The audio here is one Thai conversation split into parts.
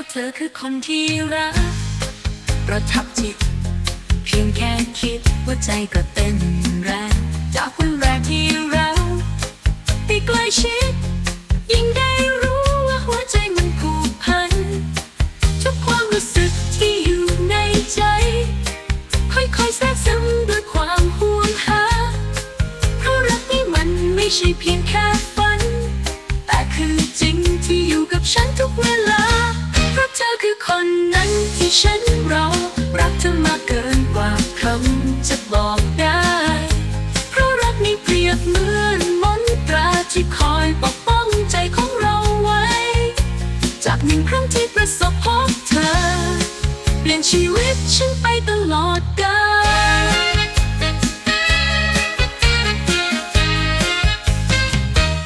ราะเธอคือคนที่รักประทับจิต เพียงแค่คิดว่าใจก็เต้นแรงจากวันแรกที่เราได้ใกล้ชิด ยิ่งได้รู้ว่าหัวใจมันผูกพัน ทุกความรู้สึกที่อยู่ในใจ ค่อยๆแทรกซึมด้วยความห่วงหาเพราะรักนี่มันไม่ใช่เพียงแค่ฝัน แต่คือจริงที่อยู่กับฉันทุกเวลา ธอคือคนนั้นที่ฉันรอ รักเธอมากเกินกว่าคำจะบอกได้ เพราะรักนี้เปรียบเหมือนมนตราที่คอยปกป้องใจของเราไว้ จากหนึ่งครั้งที่ประสบพบเธอ เปลี่ยนชีวิตฉันไปตลอดกาล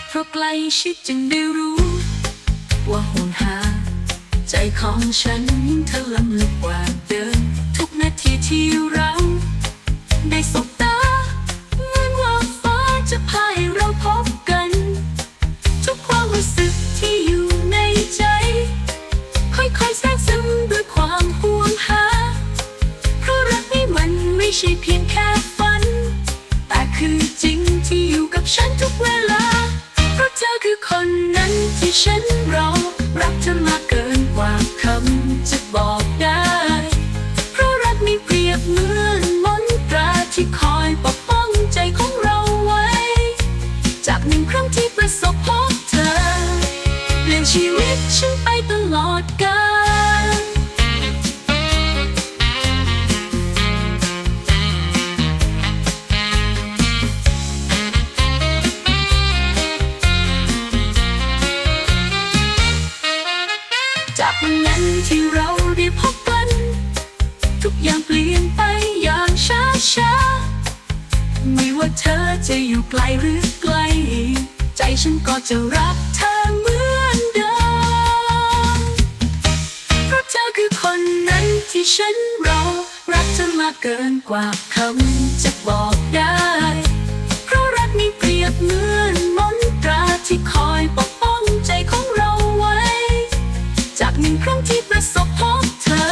เพราะใกล้ชิดจึงได้รู้ ใจของฉันยิ่งเธอล้ำลึกกว่าเดิม ทุกนาทีที่เราได้สบตาเหมือนว่าฟ้าจะพาให้เราพบกัน ทุกความรู้สึกที่อยู่ในใจ ค่อยๆแทรกซึมด้วยความห่วงหา เพราะรักนี่มันไม่ใช่เพียงแค่ฝัน แต่คือจริงที่อยู่กับฉันทุกเวลา เพราะเธอคือคนนั้นที่ฉันรอรักเธอมา ครั้งที่ประสบพบเธอ เปลี่ยนชีวิตฉันไปตลอดกาลจากวันนั้นที่เราได้พบกัน ทุกอย่างเปลี่ยนไปอย่างช้าช้า ไม่ว่าเธอจะอยู่ไกลหรือใกล ใจฉันก็จะรักเธอเหมือนเดิมเพราะเธอคือคนนั้นที่ฉันรอ รักเธอมากเกินกว่าคำจะบอกได้ เพราะรักนี้เปรียบเหมือนมนตราที่คอยปกป้องใจของเราไว้ จากหนึ่งครั้งที่ประสบพบเธอ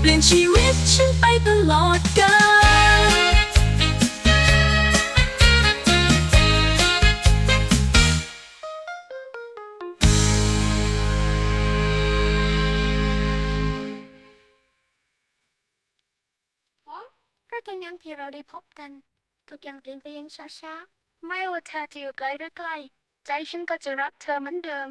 เปลี่ยนชีวิตฉันไปตลอดกาล เพราะตอนยังที่เราได้พบกัน ทุกอย่างเปลี่ยนไปอยังช้าๆ ไม่ว่าเธอจะอยู่ไกลหรือใกล้ใจฉันก็จะรักเธอเหมือนเดิม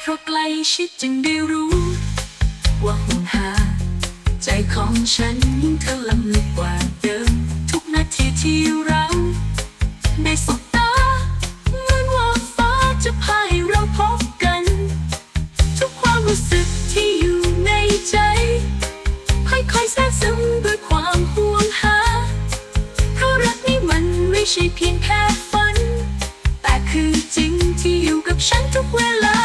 เพราะใกล้ชิดจึงได้รู้ ว่าห่วงหา ใจของฉันยิ่งเธอลำลึกกว่าเดิม ทุกนาทีที่เรา รู้สึกที่อยู่ในใจ ค่อยๆแทรกซึมด้วยความห่วงหา เพาะรักนี้มันไม่ใช่เพียงแค่ฝัน แต่คือจริงที่อยู่กับฉันทุกเวลา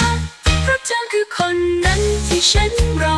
เพราะเธอคือคนนั้นที่ฉันรอ